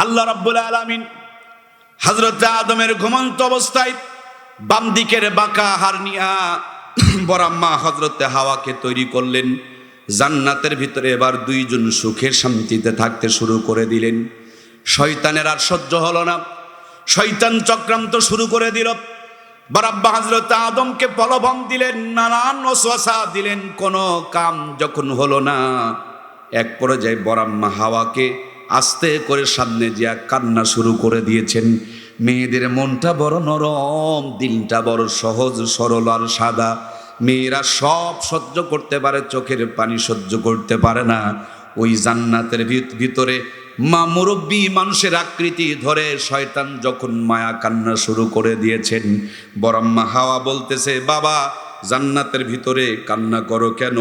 আল্লাহ রাব্বুল আলামিন হযরত আদমের ঘুমন্ত অবস্থায় বাম দিকের বাঁকা হারনিয়া বরাম্মা হজরতে হাওয়াকে তৈরি করলেন। জান্নাতের ভিতরে এবার দুইজন সুখে শান্তিতে থাকতে শুরু করে দিলেন। শয়তানের আর সহ্য হলো না। শয়তান চক্রান্ত শুরু করে দিল। বারাব্বা হজরত আদমকে প্রলোভন দিলেন, নানান ওসওয়াসা দিলেন, কোনো কাম যখন হলো না, এক পর্যায়ে বরাম্মা হাওয়াকে আস্তে করে সামনে যা কান্না শুরু করে দিয়েছেন। মেয়েদের মনটা বড় নরম দিনটা বড় সহজ, সরল আর সাদা। মেয়েরা সব সহ্য করতে পারে, চোখের পানি সহ্য করতে পারে না। ওই জান্নাতের ভিত- ভিতরে মা মুরব্বী মানুষের আকৃতি ধরে শয়তান যখন মায়া কান্না শুরু করে দিয়েছেন বরাম্মা হাওয়া বলতেছে, বাবা, জান্নাতের ভিতরে কান্না করো কেন?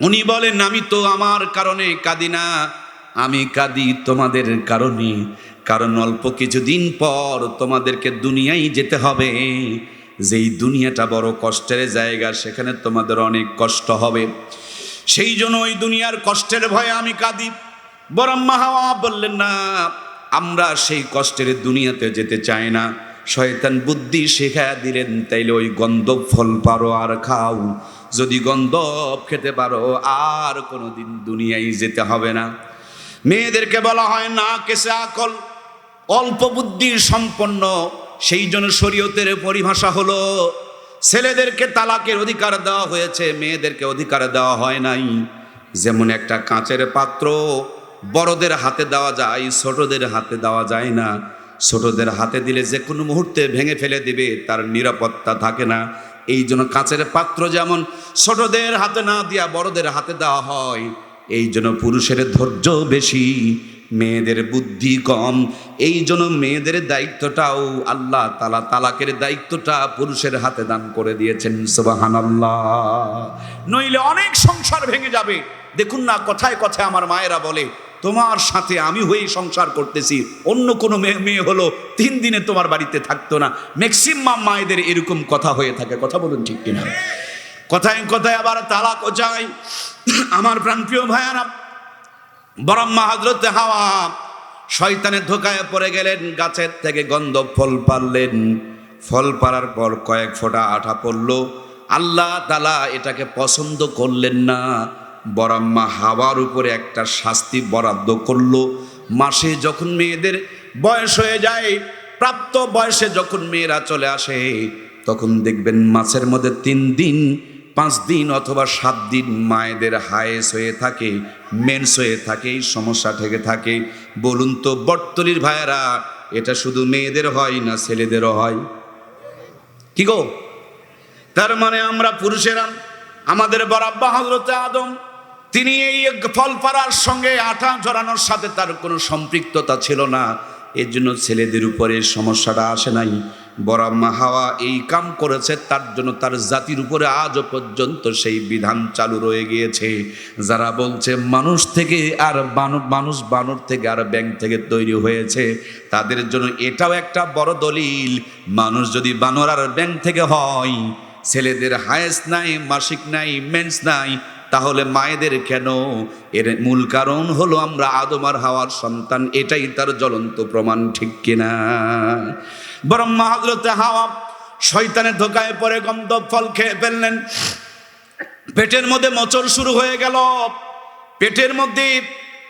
উনি বলেন, আমি তো আমার কারণে কাঁদি না। আমি কাঁদি তোমাদের কারণে, কারণ অল্প কিছুদিন পর তোমাদেরকে দুনিয়ায় যেতে হবে। যেই দুনিয়াটা বড় কষ্টের জায়গা, সেখানে তোমাদের অনেক কষ্ট হবে। সেই জন্য ওই দুনিয়ার কষ্টের ভয়ে আমি কাঁদি। বরম্মা হাওয়া বললেন, না, আমরা সেই কষ্টের দুনিয়াতে যেতে চাই না। শয়তান বুদ্ধি শেখা দিলেন, তাইলে ওই গন্ধব ফল পারো আর খাও। যদি গন্ধব খেতে পারো, আর কোনোদিন দুনিয়ায় যেতে হবে না। মেয়েদেরকে বলা হয় না, কেসে আকল। অল্প বুদ্ধি সম্পন্ন। সেই জন্য শরীয়তের পরিভাষা হলো, ছেলেদেরকে তালাকের অধিকার দেওয়া হয়েছে, মেয়েদেরকে অধিকার দেওয়া হয় নাই। যেমন একটা কাঁচের পাত্র বড়দের হাতে দেওয়া যায়, ছোটদের হাতে দেওয়া যায় না। ছোটদের হাতে দিলে যে কোনো মুহূর্তে ভেঙে ফেলে দিবে, তার নিরাপত্তা থাকে না। এই জন্য কাঁচের পাত্র যেমন ছোটদের হাতে না দিয়া বড়দের হাতে দেওয়া হয় এই জন্য পুরুষের ধৈর্য বেশি, মেয়েদের বুদ্ধি কম। এই জন্য মেয়েদের দায়িত্বটাও আল্লাহ তালা তালাকের দায়িত্বটা পুরুষের হাতে দান করে দিয়েছেন সুবাহান নইলে অনেক সংসার ভেঙে যাবে। দেখুন না, কথায় কথায় আমার মায়েরা বলে, তোমার সাথে আমি হয়েই সংসার করতেছি, অন্য কোনো মেয়ে মেয়ে হলো তিন দিনে তোমার বাড়িতে থাকতো না। ম্যাক্সিমাম মায়েদের এরকম কথা হয়ে থাকে। কথা বলুন ঠিক কিনা? কথায় কথায় আবার তালাকও চাই। আমার প্রাণপ্রিয় ভাইয়ারা, বরম্মা হজরত হাওয়া শয়তানের ধোকায় পড়ে গেলেন, গাছের থেকে গন্ধ ফল পারলেন। ফল পারার পর কয়েক ফোঁটা আঠা পড়ল। আল্লাহ তালা এটাকে পছন্দ করলেন না। বরাম্মা হাওয়ার উপরে একটা শাস্তি বরাদ্দ করল। মাসে যখন মেয়েদের বয়স হয়ে যায়, প্রাপ্ত বয়সে যখন মেয়েরা চলে আসে, তখন দেখবেন মাসের মধ্যে তিন দিন পাঁচ দিন অথবা সাত দিন মায়েদের হায়েস হয়ে থাকে মেন্স হয়ে থাকে, এই সমস্যা থেকে থাকে। বলুন তো, বটতলির ভাইয়েরা, এটা শুধু মেয়েদের হয় না ছেলেদেরও হয়? কি গো? তার মানে আমরা পুরুষেরা, আমাদের বরাব্বা হজরত আদম, তিনি এই ফল পাড়ার সঙ্গে আঠা জড়ানোর সাথে তার কোনো সম্পৃক্ততা ছিল না। এর জন্য ছেলেদের উপরে সমস্যাটা আসে নাই। বরাম্মা হাওয়া এই কাম করেছে, তার জন্য তার জাতির উপরে আজও পর্যন্ত সেই বিধান চালু রয়ে গিয়েছে। যারা বলছে, মানুষ থেকে আর বানর, মানুষ বানর থেকে আর ব্যাংক থেকে তৈরি হয়েছে, তাদের জন্য এটাও একটা বড় দলিল। মানুষ যদি বানর আর ব্যাংক থেকে হয়, ছেলেদের হায়েস নাই, মাসিক নাই, মেন্স নাই, তাহলে মায়েদের কেন? এর মূল কারণ হলো আমরা আদম আর হাওয়ার সন্তান, এটাই তার জ্বলন্ত প্রমাণ, ঠিক কিনা? বরং মাহাজরতে হাওয়া শয়তানের ধোকায় পরে গন্ধ ফল খেয়ে ফেললেন। পেটের মধ্যে মোচড় শুরু হয়ে গেল। পেটের মধ্যে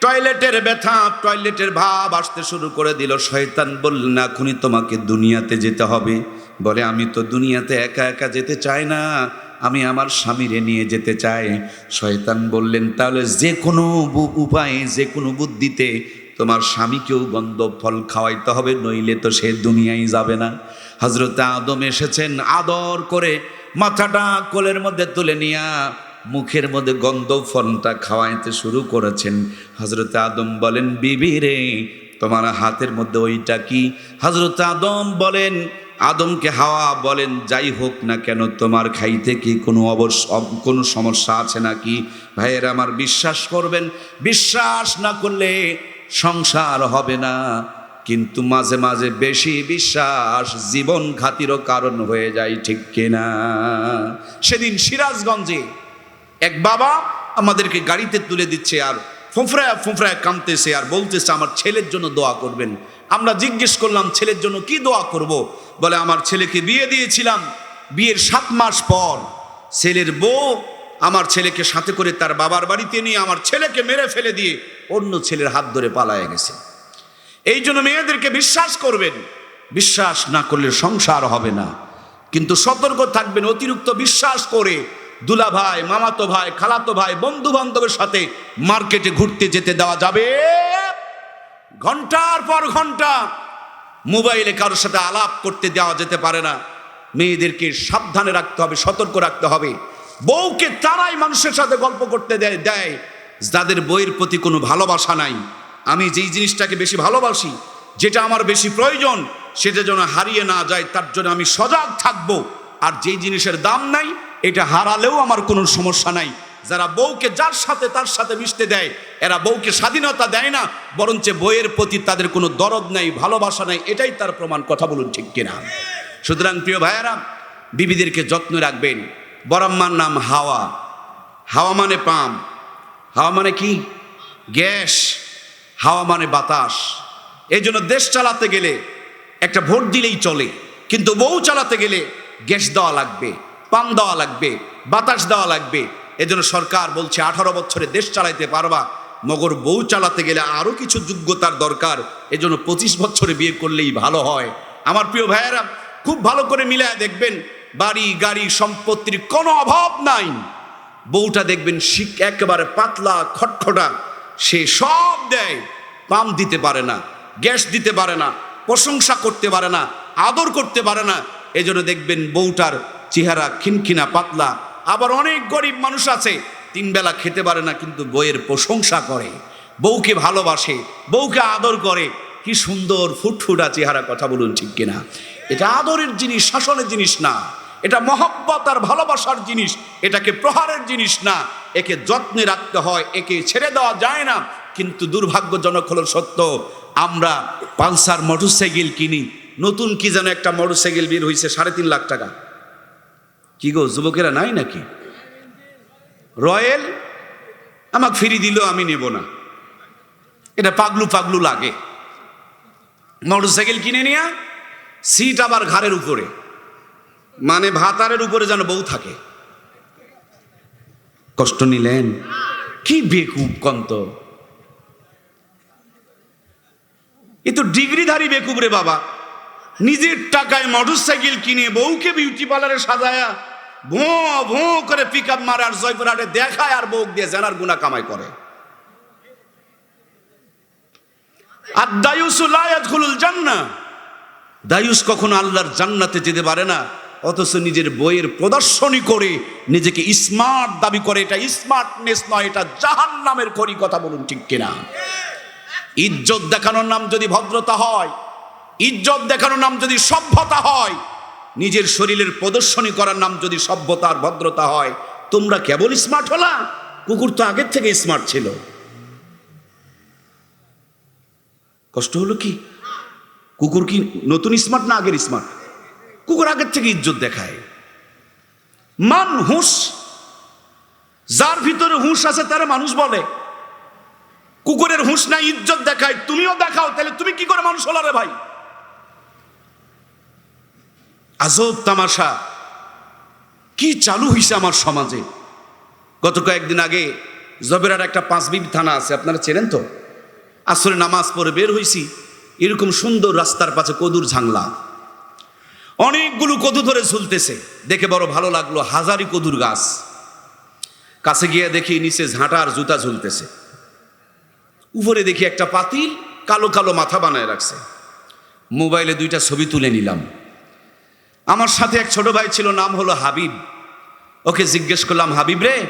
টয়লেটের ব্যথা, টয়লেটের ভাব আসতে শুরু করে দিল। শয়তান বললেন এখনই তোমাকে দুনিয়াতে যেতে হবে। বলে, আমি তো দুনিয়াতে একা একা যেতে চাই না, আমি আমার স্বামীরে নিয়ে যেতে চাই। শয়তান বললেন, তাহলে যে কোনো উপায়ে যে কোনো বুদ্ধিতে তোমার স্বামীকেও গন্ধ ফল খাওয়াইতে হবে, নইলে তো সে দুনিয়ায় যাবে না। হজরত আদম এসেছেন, আদর করে মাথাটা কোলের মধ্যে তুলে নিয়া মুখের মধ্যে গন্ধ ফলটা খাওয়াইতে শুরু করেছেন। হজরত আদম বলেন, বিবি রে, তোমার হাতের মধ্যে ওইটা কি? হজরত আদম বলেন, আদমকে হাওয়া বলেন, যাই হোক না কেন, তোমার খাইতে কি কোনো অবশ্য, কোনো সমস্যা আছে নাকি? ভাইয়ের আমার বিশ্বাস করবেন, বিশ্বাস না করলে সংসার হবে না। কিন্তু মাঝে মাঝে বেশি বিশ্বাস জীবন ঘাতিরও কারণ হয়ে যায়, ঠিক কিনা? সেদিন সিরাজগঞ্জে এক বাবা আমাদেরকে গাড়িতে তুলে দিচ্ছে আর ফুঁফড়ায় ফুঁফড়ায় কামতেছে আর বলতেছে, আমার ছেলের জন্য দোয়া করবেন। আমরা জিজ্ঞেস করলাম, ছেলের জন্য কি দোয়া করব? বলে, আমার ছেলেকে বিয়ে দিয়েছিলাম বিয়ের সাত মাস পর। ছেলের বউ আমার ছেলেকে সাথে করে তার বাবার বাড়িতে নিয়ে আমার ছেলেকে মেরে ফেলে দিয়ে অন্য ছেলের হাত ধরে পালায় গেছে। এই জন্য মেয়েদেরকে বিশ্বাস করবেন। বিশ্বাস না করলে সংসার হবে না। কিন্তু সতর্ক থাকবেন, অতিরিক্ত বিশ্বাস করে দুলা ভাই মামাতো ভাই, খালাতো ভাই বন্ধু বান্ধবের সাথে মার্কেটে ঘুরতে যেতে দেওয়া যাবে। ঘণ্টার পর ঘণ্টা মোবাইলে কারোর সাথে আলাপ করতে দেওয়া যেতে পারে না। মেয়েদেরকে সাবধানে রাখতে হবে, সতর্ক রাখতে হবে। বউকে তারাই মানুষের সাথে গল্প করতে দেয় দেয়। যাদের বইয়ের প্রতি কোনো ভালোবাসা নাই। আমি যেই জিনিসটাকে বেশি ভালোবাসি, যেটা আমার বেশি প্রয়োজন, সেটা যেন হারিয়ে না যায়, তার জন্য আমি সজাগ থাকব। আর যেই জিনিসের দাম নাই, এটা হারালেও আমার কোনো সমস্যা নাই। যারা বউকে যার সাথে তার সাথে মিশতে দেয়, এরা বউকে স্বাধীনতা দেয় না, বরঞ্চ বইয়ের প্রতি তাদের কোনো দরদ নাই, ভালোবাসা নাই, এটাই তার প্রমাণ। কথা বলুন ঠিক কিনা? সুতরাং প্রিয় ভাইয়েরা, বিবিদেরকে যত্ন রাখবেন। বরাম্মার নাম হাওয়া। হাওয়া মানে পাম। হাওয়া মানে কি? গ্যাস। হাওয়া মানে বাতাস। এই জন্য দেশ চালাতে গেলে একটা ভোট দিলেই চলে, কিন্তু বউ চালাতে গেলে গ্যাস দেওয়া লাগবে, পাম দেওয়া লাগবে, বাতাস দেওয়া লাগবে। এজন্য সরকার বলছে, আঠারো বছরে দেশ চালাইতে পারবা, মগর বউ চালাতে গেলে আরও কিছু যোগ্যতার দরকার। এজন্য পঁচিশ বছরে বিয়ে করলেই ভালো হয়। আমার প্রিয় ভাইয়েরা, খুব ভালো করে মিলায় দেখবেন বাড়ি, গাড়ি, সম্পত্তির কোনো অভাব নাই। বউটা দেখবেন শিক একেবারে পাতলা, খটখটা। সে সব দেয়, পাম দিতে পারে না, গ্যাস দিতে পারে না, প্রশংসা করতে পারে না, আদর করতে পারে না। এজন্য দেখবেন বউটার চেহারা খিনখিনা, পাতলা। আবার অনেক গরিব মানুষ আছে, তিন বেলা খেতে পারে না, কিন্তু বইয়ের প্রশংসা করে। বউকে ভালোবাসে, বউকে আদর করে। কি সুন্দর ফুটফুটা চেহারা, কথা বলুন ঠিক কিনা। এটা আদরের জিনিস, শাসনের জিনিস না। এটা মহব্বত আর ভালোবাসার জিনিস, এটাকে প্রহারের জিনিস না। একে যত্নে রাখতে হয়, একে ছেড়ে দেওয়া যায় না। কিন্তু দুর্ভাগ্যজনক হলো সত্য, আমরা পালসার মোটরসাইকেল কিনি। নতুন কি যেন একটা মোটরসাইকেল বের হয়েছে সাড়ে তিন লাখ টাকা। কি গো, যুবকেরা নাই নাকি? রয়েল আমাকে ফিরি দিল আমি নেব না। এটা পাগলু পাগলু লাগে। মোটরসাইকেল কিনে নিয়া সিট আবার ঘাড়ের উপরে। মানে ভাতারের উপরে যেন বউ থাকে। কষ্ট নিলেন। কি বেকুব কন্ত। এ তো ডিগ্রিধারী বেকুব রে বাবা। নিজের টাকায় মোটর সাইকেল কিনে বউকে বিউটি পার্লারে সাজায়া ভো ভো করে পিক আপ মারে আর জয়পুরহাটে দেখায় আর বউ দিয়ে জানার গুণা কামাই করে। আর দায়ুসুল জান্না দায়ুস কখনো আল্লাহর জান্নাতে যেতে পারে না, অথচ নিজের বইয়ের প্রদর্শনী করে নিজেকে স্মার্ট দাবি করে, এটা স্মার্টনেস নয়, এটা জাহান নামের করি কথা বলুন ঠিক কিনা। ইজ্জত দেখানোর নাম যদি ভদ্রতা হয়, ইজ্জত দেখানোর নাম যদি সভ্যতা হয়, নিজের শরীরের প্রদর্শনী করার নাম যদি সভ্যতা আর ভদ্রতা হয়, তোমরা কেবল স্মার্ট হলা? কুকুর তো আগের থেকে স্মার্ট ছিল। কষ্ট হলো কি? কুকুর কি নতুন স্মার্ট না আগের স্মার্ট কুকুর আগের থেকে ইজ্জত দেখায়। মান হুঁশ, যার ভিতরে হুঁশ আছে তারা মানুষ বলে। কুকুরের হুঁশ নাই ইজ্জত দেখায়, তুমিও দেখাও, তাহলে তুমি কি করে মানুষ হলো রে ভাই? আজব তামাশা। কি চালু হইছে আমার সমাজে? গত কয়েকদিন আগে জবেরার একটা পাঁচবিবি থানা আছে, আপনারা চেনেন তো? আসরে নামাজ পড়ে বের হইছি। এরকম সুন্দর রাস্তার পাশে কদুর ঝাংলা। অনেকগুলো কদু ধরে ঝুলতেছে। দেখে বড় ভালো লাগল, হাজারি কদুর গাছ। কাছে গিয়ে দেখি নিচে ঝাঁটা আর জুতা ঝুলতেছে। উপরে দেখি একটা পাতিল কালো কালো মাথা বানায় রাখছে। মোবাইলে দুইটা ছবি তুলে নিলাম। আমার সাথে এক ছোট ভাই ছিল, নাম হলো হাবিব। ওকে জিজ্ঞেস করলাম, হাবিব রে,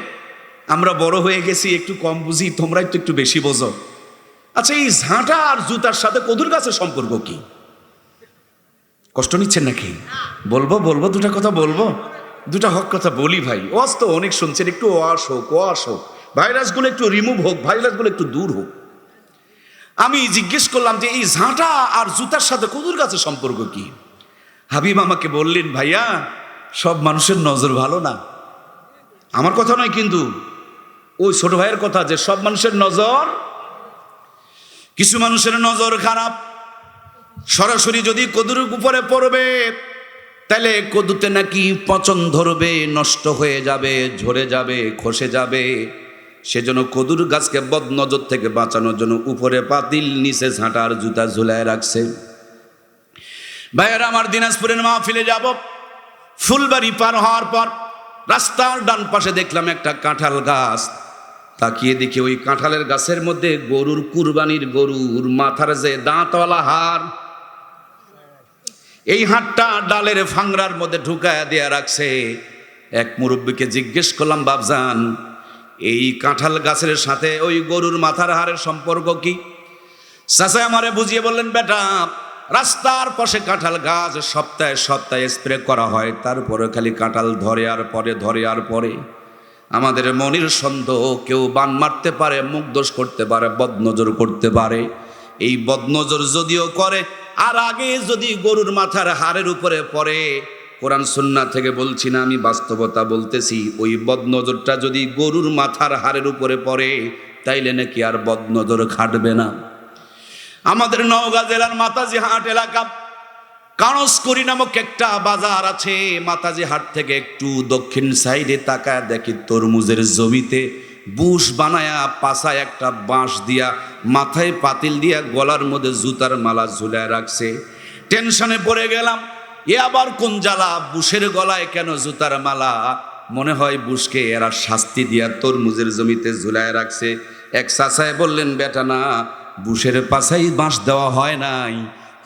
আমরা বড় হয়ে গেছি, একটু কম বুঝি, তোমরা একটু একটু বেশি বোঝো। আচ্ছা এই ঝাঁটা আর জুতার সাথে কদুর গাছের সম্পর্ক কি? কষ্ট নিচ্ছেন নাকি? বলব বলব, দুটা কথা বলব? দুটা হক কথা বলি ভাই। ওয়াজ তো অনেক শুনছেন, একটু ওয়াশ হোক ওয়াশ হোক। ভাইরাসগুলো একটু রিমুভ হোক, ভাইরাসগুলো একটু দূর হোক। আমি জিজ্ঞেস করলাম যে, এই ঝাঁটা আর জুতার সাথে কদুর গাছের সম্পর্ক কি? হাবিব আমাকে বললেন, ভাইয়া, সব মানুষের নজর ভালো না? আমার কথা নয় কিন্তু, ওই ছোট ভাইয়ের কথা যে, সব মানুষের নজর কিছু মানুষের নজর খারাপ। সরাসরি যদি কদুর উপরে পড়বে, তাহলে কদুতে নাকি পচন ধরবে, নষ্ট হয়ে যাবে, ঝরে যাবে, খসে যাবে। সেজন্য কদুর গাছকে বদনজর থেকে বাঁচানোর জন্য উপরে পাতিল, নিচে ছাঁটার জুতা ঝুলায় রাখছে। ভাইয়ের, আমার দিনাজপুরের মাহফিলে যাব। ফুলবাড়ি পার হওয়ার পর রাস্তার ডান পাশে দেখলাম একটা কাঁঠাল গাছ। তাকিয়ে দেখি ওই কাঁঠালের গাছের মধ্যে গরুর কুরবানির গরুর মাথার যে দাঁতওয়ালা হাড়, এই হাটটা ডালের ফাংরার মধ্যে ঢুকায় দেয়া রাখছে। এক মুরব্বীকে জিজ্ঞেস করলাম বাবজান এই কাঁঠাল গাছের সাথে ওই গরুর মাথার হাড়ের সম্পর্ক কি? চাচা আমারে বুঝিয়ে বললেন, বেটা, রাস্তার পাশে কাঁঠাল গাছ সপ্তাহে সপ্তাহে স্প্রে করা হয়, তারপরে খালি কাঁঠাল ধরে আর পরে, ধরে আর পরে। আমাদের মনির সন্দেহ, কেউ বান মারতে পারে, মুখ দোষ করতে পারে, বদনজর করতে পারে। এই বদনজর যদিও করে, আর আগে যদি গরুর মাথার হাড়ের উপরে পড়ে, কোরআন সুন্না থেকে বলছি না, আমি বাস্তবতা বলতেছি, ওই বদনজরটা যদি গরুর মাথার হাড়ের উপরে পড়ে, তাইলে নাকি আর বদনজর খাটবে না। আমাদের নওগাঁ জেলার মাতাজি হাট এলাকা কানসকরি নামক একটা বাজার আছে। মাতাজি হাট থেকে একটু দক্ষিণ সাইডে তাকায় দেখি তরমুজের জমিতে বুশ বানায়া পাশায় একটা বাঁশ দিয়া মাথায় পাতিল দিয়া গলার মধ্যে জুতার মালা ঝুলায় রাখছে। টেনশনে পড়ে গেলাম, এ আবার কোন জ্বালা? বুশের গলায় কেন জুতার মালা? মনে হয় বুশকে এরা শাস্তি দিয়া তরমুজের জমিতে ঝুলায় রাখছে। এক চাচায় বললেন, বেটা না, বুশের পাশাই বাঁশ দেওয়া হয় নাই।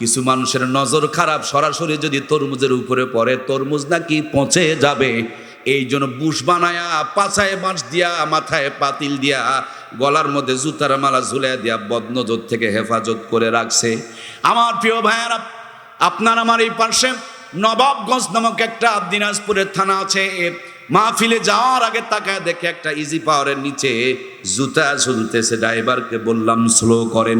কিছু মানুষের নজর খারাপ সরাসরি যদি তরমুজের উপরে পড়ে, তরমুজ নাকি পচে যাবে। এই জন্য বুশ বানায়া, পাছায় বাঁশ দিয়া, মাথায় পাতিল দিয়া, গলার মধ্যে জুতার মালা ঝুলে দিয়া বদনজর থেকে হেফাজত করে রাখছে। আমার প্রিয় ভাইয়ারা, আপনার আমার এই পাশে নবাবগঞ্জ নামক একটা দিনাজপুরের থানা আছে। মাহফিলে যাওয়ার আগে তাকায় দেখে একটা ইজি পাওয়ারের নিচে জুতা ঝুলতেছে। ড্রাইভারকে বললাম স্লো করেন।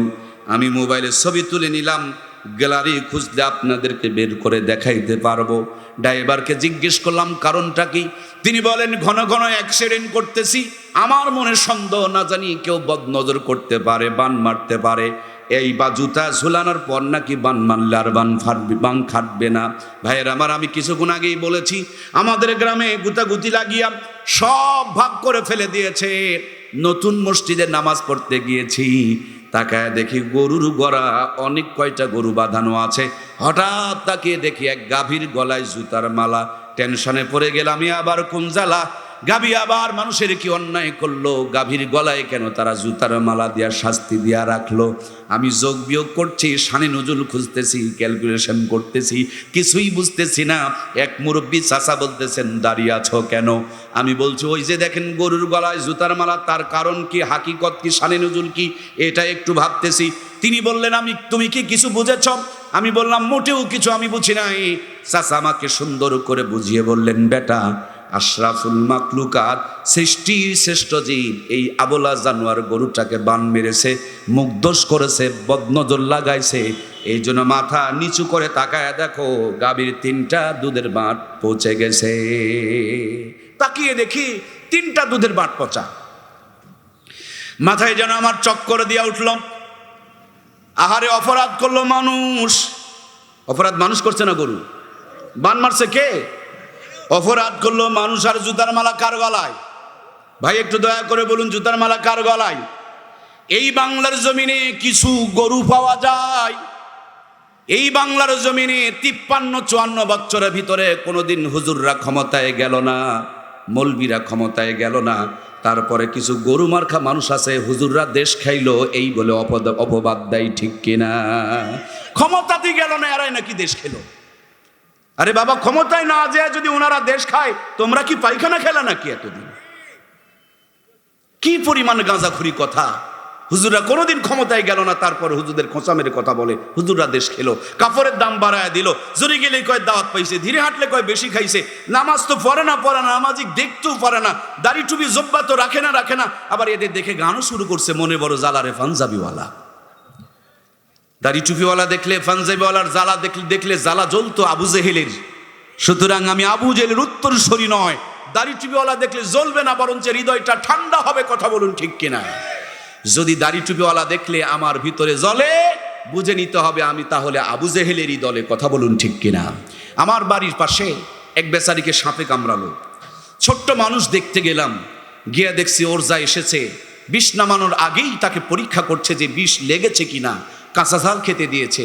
আমি মোবাইলে ছবি তুলে নিলাম। গ্যালারি খুঁজলে আপনাদেরকে বের করে দেখাইতে পারব। ড্রাইভারকে জিজ্ঞেস করলাম, কারণটা কি? তিনি বলেন, ঘন ঘন অ্যাক্সিডেন্ট করতেছি। আমার মনে সন্দেহ না জানি কেউ বদনজর করতে পারে, বান মারতে পারে। এই বা জুতা ঝুলানোর পর নাকি বান মারলে আর বান ফাটবে, বান খাটবে না। ভাইয়ের আমার, আমি কিছুক্ষণ আগেই বলেছি, আমাদের গ্রামে গুতাগুতি লাগিয়া সব ভাগ করে ফেলে দিয়েছে। নতুন মসজিদে নামাজ পড়তে গিয়েছি। তাকায় দেখি গরুর গড়া, অনেক কয়টা গরু বাঁধানো আছে। হঠাৎ তাকিয়ে দেখি এক গাভীর গলায় জুতার মালা। টেনশনে পড়ে গেলাম আবার কোন জ্বালা? গাভী আবার মানুষের কি অন্যায় করল? গাভীর গলায় কেন তারা জুতার মালা দিয়া শাস্তি দিয়া রাখল? আমি যোগ বিয়োগ করছি, সানি নজুল খুঁজতেছি, ক্যালকুলেশন করতেছি, কিছুই বুঝতেছি না। এক মুরব্বী চাষা বলতেছেন, দাঁড়িয়ে আছো কেন? আমি বলছি, ওই যে দেখেন গরুর গলায় জুতার মালা, তার কারণ কি, হাকিকত কি, সানি নজুল কি, এটা একটু ভাবতেছি। তিনি বললেন, আমি, তুমি কি কিছু বুঝেছ? আমি বললাম, মোটেও কিছু আমি বুঝি নাই। চাষা আমাকে সুন্দর করে বুঝিয়ে বললেন, বেটা আশরাফুল মাকলুকাত, সৃষ্টির শ্রেষ্ঠ জীব। এই আবলা জানোয়ার গরুটাকে বান মেরেছে মুগ্ধস করেছে, বদনজর লাগাইছে। এই জন্য মাথা নিচু করে তাকায় দেখো, গাভীর তিনটা দুধের বাঁট পচে গেছে। তাকিয়ে দেখি তিনটা দুধের বাঁট পচা। মাথায় যেন আমার চক্কর দিয়া উঠল। আহারে অপরাধ করল মানুষ। অপরাধ মানুষ করছে না গরু? বান মারছে কে? অপরাধ করল মানুষ আর জুতার মালা কার গলায়? ভাই, একটু দয়া করে বলুন, জুতার মালা কার গলায়? এই বাংলার জমিনে কিছু গরু পাওয়া যায়? এই বাংলার জমিনে তিপ্পান্ন, চুয়ান্ন বছরের ভিতরে কোনোদিন হুজুররা ক্ষমতায় গেল না, মলবিরা ক্ষমতায় গেল না। তারপরে কিছু গরু মার্খা মানুষ আছে, হুজুররা দেশ খাইলো, এই বলে অপবাদ দেয় ঠিক কিনা? ক্ষমতাতে গেল না, এরাই নাকি দেশ খেলো? আরে বাবা, ক্ষমতায় না যায় যদি ওনারা দেশ খায়, তোমরা কি পায়খানা খেলা নাকি এতদিন? কি পরিমাণ গাঁজাখুরি কথা? হুজুররা কোনোদিন ক্ষমতায় গেল না, তারপরে হুজুরদের খোঁচা মেরে কথা বলে, হুজুররা দেশ খেলো কাপড়ের দাম বাড়ায় দিল জোরে গেলে কয় দাওয়াত পাইছে, ধীরে হাঁটলে কয় বেশি খাইছে, নামাজ তো পড়ে না পড়ে না নামাজিক দেখতেও পারে না, দাড়ি টুপি জব্বা তো রাখে না রাখে না, আবার এদের দেখে গানও শুরু করছে, মনে বড় জ্বালারে পাঞ্জাবিওয়ালা। দাড়ি টুপিওয়ালা দেখলে পাঞ্জাবিওয়ালার জ্বালা দেখলে দেখলে জ্বালা জ্বলতো আবু জেহেলের। সুতরাং আমি আবু জেহেলের উত্তর সরি নয়, দাড়ি টুপিওয়ালা দেখলে জ্বলবে না, বরঞ্চ হৃদয়টা ঠান্ডা হবে, কথা বলুন ঠিক কিনা? যদি দাড়ি টুপিওয়ালা দেখলে আমার ভিতরে জ্বলে, বুঝে নিতে হবে আমি তাহলে আবু জেহেলেরই দলে, কথা বলুন ঠিক কিনা? আমার বাড়ির পাশে এক বেচারিকে সাপে কামড়ালো। ছোট্ট মানুষ দেখতে গেলাম, গিয়ে দেখছি ওর যা এসেছে। বিষ নামানোর আগেই তাকে পরীক্ষা করছে যে বিষ লেগেছে কিনা। কাঁচা ঝাল খেতে দিয়েছে,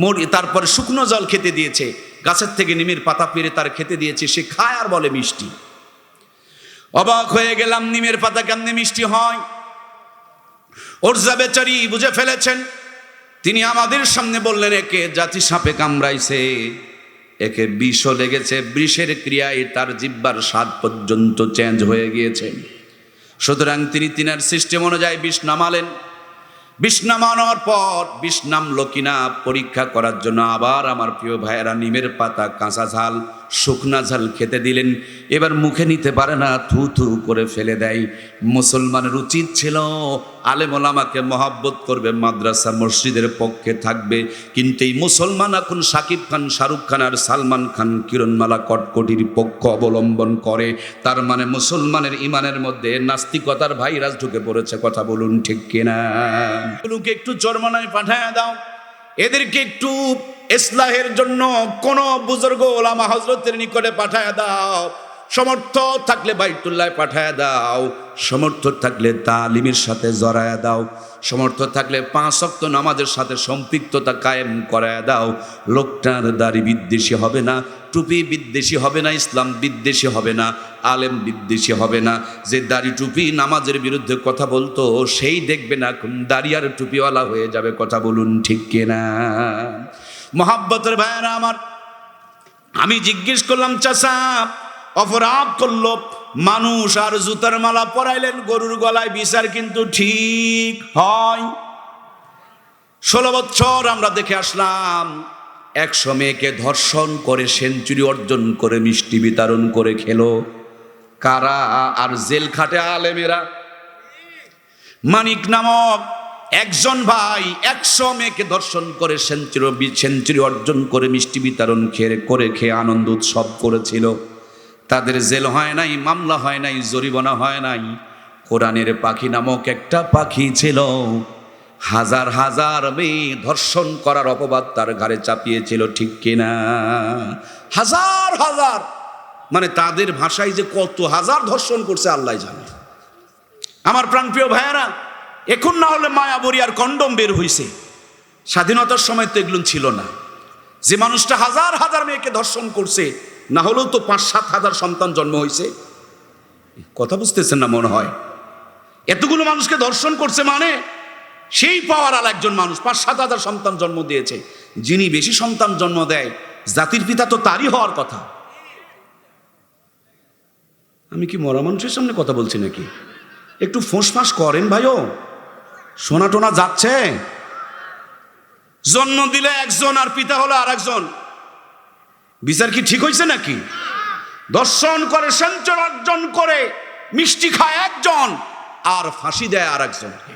মোর তারপরে শুকনো জল খেতে দিয়েছে, গাছের থেকে নিমের পাতা পেরে তার খেতে দিয়েছে, সে খায় আর বলে মিষ্টি। অবাক হয়ে গেলাম, নিমের পাতা কেমনে মিষ্টি হয়? বেচারি বুঝে ফেলেছেন। তিনি আমাদের সামনে বললেন, একে জাতি সাপে কামড়াইছে, একে বিষও লেগেছে, বিষের ক্রিয়ায় তার জিব্বার স্বাদ পর্যন্ত চেঞ্জ হয়ে গিয়েছে। সুতরাং তিনি তিনার সিস্টেম অনুযায়ী বিষ নামালেন। বিষ নামানোর পর বিষ নামলো কিনা পরীক্ষা করার জন্য আবার আমার প্রিয় ভাইয়েরা নিমের পাতা, কাঁচা ঝাল শুকনা ঝাল খেতে দিলেন। এবার মুখে নিতে পারে না, থু থু করে ফেলে দেয়। মুসলমানের উচিত ছিল আলেমোলামাকে মহাব্বত করবে, মাদ্রাসা মসজিদের পক্ষে থাকবে। কিন্তু এই মুসলমান এখন সাকিব খান, শাহরুখ খান আর সালমান খান কিরণমালা কটকটির পক্ষ অবলম্বন করে। তার মানে মুসলমানের ইমানের মধ্যে নাস্তিকতার ভাইরাস ঢুকে পড়েছে, কথা বলুন ঠিক কিনা? একটু চরমানায় পাঠায় দাও। এদেরকে একটু ইসলাহের জন্য কোন বুজুর্গ ওলামা হজরতের নিকটে পাঠায় দাও। সমর্থ থাকলে বাইতুল্লাহ পাঠায় দাও। সমর্থ থাকলে তালিমের সাথে জড়ায় দাও। সমর্থ থাকলে পাঁচ অক্ত নামাজের সাথে সম্পৃক্ততা কায়েম করায় দাও। লোকটার দাড়ি বিদ্বেষী হবে না, টুপি বিদ্বেষী হবে না, ইসলাম বিদ্বেষী হবে না, আলেম বিদ্বেষী হবে না। যে দাড়ি টুপি নামাজের বিরুদ্ধে কথা বলতো, সেই দেখবে না দাড়ি আর টুপিওয়ালা হয়ে যাবে, কথা বলুন ঠিক কিনা। মহাব্বতের ভাইয়েরা আমার, আমি জিজ্ঞেস করলাম চাষা অপরাধ করল মানুষ আর জুতার মালা পরাইলেন, গরুর গলায় বিচার কিন্তু ঠিক হয়। ষোলো বছর আমরা দেখে আসলাম, একশো মেয়েকে ধর্ষণ করে সেঞ্চুরি অর্জন করে মিষ্টি বিতরণ করে খেলো। কারা আর জেল খাটে আলেমেরা? মানিক নামক একজন ভাই একশো মেয়েকে দর্শন করে সেঞ্চুরি সেঞ্চুরি অর্জন করে মিষ্টি বিতরণ খেয়ে করে খেয়ে আনন্দ উৎসব করেছিল। তাদের জেল হয় নাই, মামলা হয় নাই, জরিমানা হয় নাই। কোরআনের পাখি নামক একটা পাখি ছিল। হাজার হাজার মেয়ে ধর্ষণ করার অপবাদ তার ঘাড়ে চাপিয়েছিল, ঠিক কিনা? হাজার হাজার। মানে তাদের ভাষায় যে কত হাজার ধর্ষণ করছে, আল্লাহ জানে। আমার প্রাণপ্রিয় ভাইয়ারা, এখন না হলে মায়াবরী আর কন্ডম বের হইছে। স্বাধীনতার সময় তো এগুলো ছিল না। যে মানুষটা হাজার হাজার মেয়েকে ধর্ষণ করছে না হলেও তো পাঁচ সাত হাজার সন্তান জন্ম হয়েছে। কথা বুঝতেছেন না মনে হয়? এতগুলো মানুষকে ধর্ষণ করছে মানে সেই পাওয়ার আল একজন মানুষ, পাঁচ সাত হাজার সন্তান জন্ম দিয়েছে। যিনি বেশি সন্তান জন্ম দেয়, জাতির পিতা তো তারই হওয়ার কথা। আমি কি মরা মানুষের সামনে কথা বলছি নাকি? একটু ফোঁস করেন ভাইও। সোনা টোনা যাচ্ছে। জন্ম দিলে একজন আর পিতা হলো আর একজন বিচার কি ঠিক হয়েছে নাকি? দর্শন করে সঞ্চল অর্জন করে, মিষ্টি খায় একজন, আর ফাঁসি দেয় আর একজনকে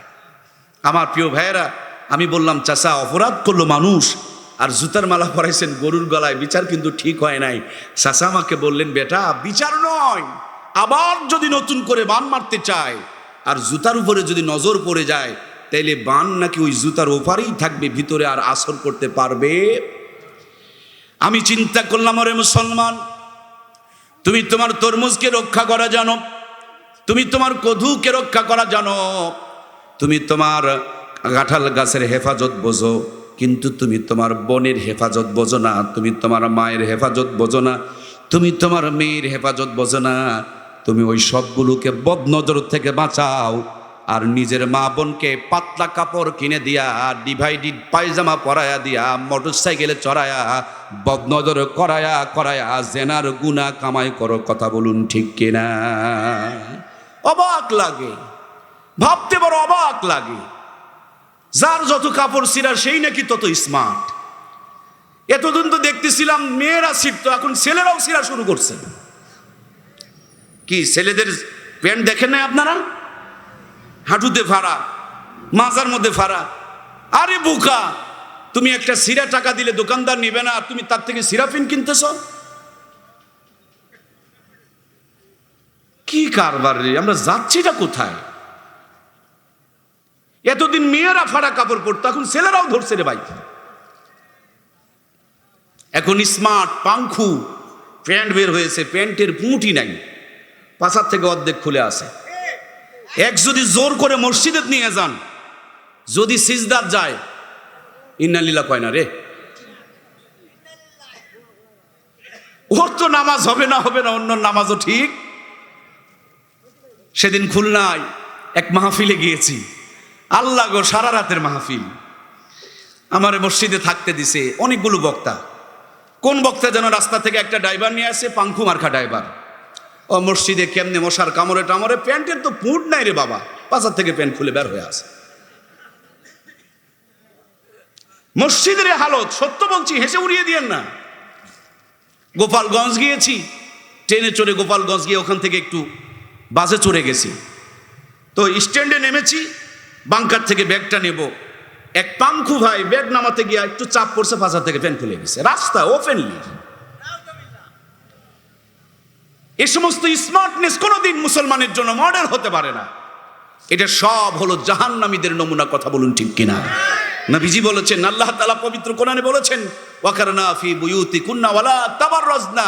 আমার প্রিয় ভাইয়েরা, আমি বললাম, চাচা, অপরাধ করল মানুষ, আর জুতার মালা পরাইছেন গরুর গলায়, বিচার কিন্তু ঠিক হয় নাই। চাচা আমাকে বললেন, বেটা, বিচার নয়, আবার যদি নতুন করে বান মারতে চায়, আর জুতার উপরে যদি নজর পড়ে যায়, তাইলে বান নাকি ওই জুতার ওপারেই থাকবে, ভিতরে আর আসর করতে পারবে? আমি চিন্তা করলাম, ওরে মুসলমান, তুমি তোমার তরমুজকে রক্ষা করা জানো, তুমি তোমার কধুকে রক্ষা করা জানো, তুমি তোমার কাঁঠাল গাছের হেফাজত বোঝো, কিন্তু তুমি তোমার বোনের হেফাজত বোঝো না, তুমি তোমার মায়ের হেফাজত বোঝো না, তুমি তোমার মেয়ের হেফাজত বোঝো না, তুমি ওই সবগুলোকে বদনজর থেকে বাঁচাও, আর নিজের মা বোনকে পাতলা কাপড় কিনে দিয়া, ডিভাইডেড পায়জামা পরায়া দিয়া মোটর সাইকেলে চড়ায়া বদনজর করায়া করায়া জেনার গুনা কামাই করো, কথা বলুন ঠিক কিনা? অবাক লাগে। ভাবতে বড় অবাক লাগে। যার যত কাপড় সিরা সেই নাকি তত স্মার্ট এতদিন তো দেখতেছিলাম মেয়েরা ছিটতো, এখন ছেলেরাও সিরা শুরু করছে। কি, ছেলেদের প্যান্ট দেখেন নাই আপনারা? হাঁটুতে ফাড়া, মাজার মধ্যে ফাড়া। আরে বুকা! তুমি একটা সিরা টাকা দিলে দোকানদার নিবে না, আর তুমি তার থেকে সিরাফিন কিনতেছ? কি কারবার রে, আমরা যাচ্ছিটা কোথায়? এতদিন মেয়েরা ফাড়া কাপড় পরতো, এখন ছেলেরাও ধরছে রে ভাই। এখন স্মার্ট পাংখু, প্যান্ট বের হয়েছে, প্যান্টের পুঁটি নাই, পাশার থেকে অর্ধেক খুলে আসে এক যদি জোর করে মসজিদে নিয়ে যান, যদি সিজদার যায় ইন্নালিলা কয় না রে? ওর তো নামাজ হবে না হবে না, অন্য নামাজও ঠিক। সেদিন খুলনায় এক মাহফিলে গিয়েছি। আল্লাহ গো, সারা রাতের মাহফিল। আমার মসজিদে থাকতে দিছে অনেকগুলো বক্তা। কোন বক্তা যেন রাস্তা থেকে একটা ড্রাইভার নিয়ে আসে পাঙ্খু মার্খা ড্রাইভার। ও মসজিদে কেমনে মশার কামড়ে টামড়ে, প্যান্টের তো পুঁট নাই রে বাবা। পাশার থেকে প্যান্ট খুলে বের হয়ে আসে। মসজিদের হালত সত্য বলছি হেসে উড়িয়ে দিয়েন না। গোপালগঞ্জ গিয়েছি, ট্রেনে চড়ে গোপালগঞ্জ গিয়ে ওখান থেকে একটু বাসে চড়ে গেছি। তো স্ট্যান্ডে নেমেছি, বাংকার থেকে ব্যাগটা নেব। এক পাঙ্খু ভাই ব্যাগ নামাতে গিয়ে একটু চাপ পড়ছে পাশা থেকে প্যান্ট খুলে গেছে। রাস্তা ওপেনলি এ সমস্ত স্মার্টনেস কোনোদিন মুসলমানের জন্য মডেল হতে পারে না। এটা সব হলো জাহান্নামীদের নমুনা কথা বলুন ঠিক কিনা। নবীজি বলেছেন, আল্লাহ তালা পবিত্র কোরআনে বলেছেন, ওয়াকারনা ফি বুয়ুতি কুন্না ওয়ালা তাবাররাজনা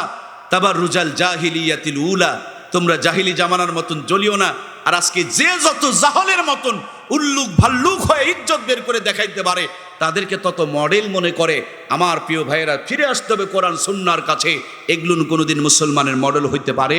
তাবাররুজাল জাহিলিয়াতিল উলা। তোমরা জাহিলি জামানার মতন জ্বলিও না, আর আজকে যে যত জাহলের মতন উল্লুক ভাল্লুক হয়ে ইজ্জত বের করে দেখাইতে পারে, তাদেরকে তত মডেল মনে করে। আমার প্রিয় ভাইয়েরা, ফিরে আসতে হবে কোরআন সুন্নার কাছে। এগুলো কোনোদিন মুসলমানের মডেল হইতে পারে